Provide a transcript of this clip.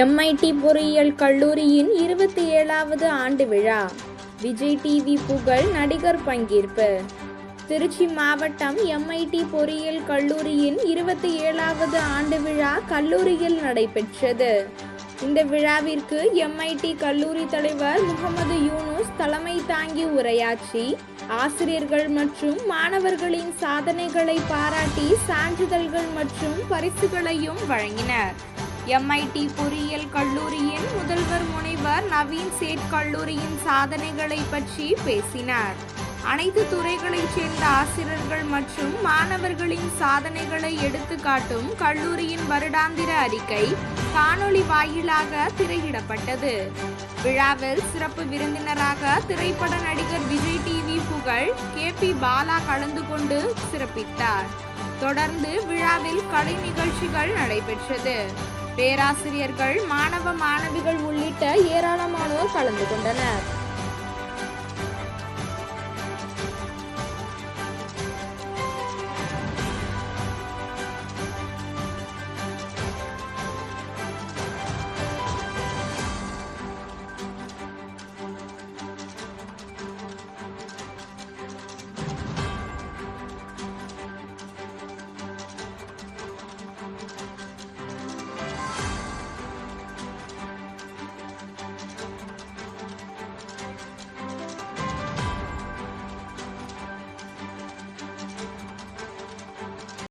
MIT பொறியியல் கல்லூரியின் இருபத்தி ஏழாவது ஆண்டு விழா. விஜய் டிவி புகழ் நடிகர் பங்கேற்பு. திருச்சி மாவட்டம் எம்ஐடி பொறியியல் கல்லூரியின் இருபத்தி ஏழாவது ஆண்டு விழா கல்லூரியில் நடைபெற்றது. இந்த விழாவிற்கு எம்ஐடி கல்லூரி தலைவர் முகமது யூனுஸ் தலைமை தாங்கி உரையாற்றி ஆசிரியர்கள் மற்றும் மாணவர்களின் சாதனைகளை பாராட்டி சான்றிதழ்கள் மற்றும் பரிசுகளையும் வழங்கினர். எம்ஐடி பொறியியல் கல்லூரியின் முதல்வர் முனைவர் நவீன் சேட் கல்லூரியின் சாதனைகளை பற்றி பேசினார். அனைத்து துறைகளைச் சேர்ந்த ஆசிரியர்கள் மற்றும் மாணவர்களின் சாதனைகளை எடுத்துக்காட்டும் கல்லூரியின் வருடாந்திர அறிக்கை காணொளி வாயிலாக திரையிடப்பட்டது. விழாவில் சிறப்பு விருந்தினராக திரைப்பட நடிகர் விஜய் டிவி புகழ் கே பி பாலா கலந்து கொண்டு சிறப்பித்தார். தொடர்ந்து விழாவில் கலை நிகழ்ச்சிகள் நடைபெற்றது. பேராசிரியர்கள் மாணவ மாணவிகள் உள்ளிட்ட ஏராளமானோர் கலந்து கொண்டனர்.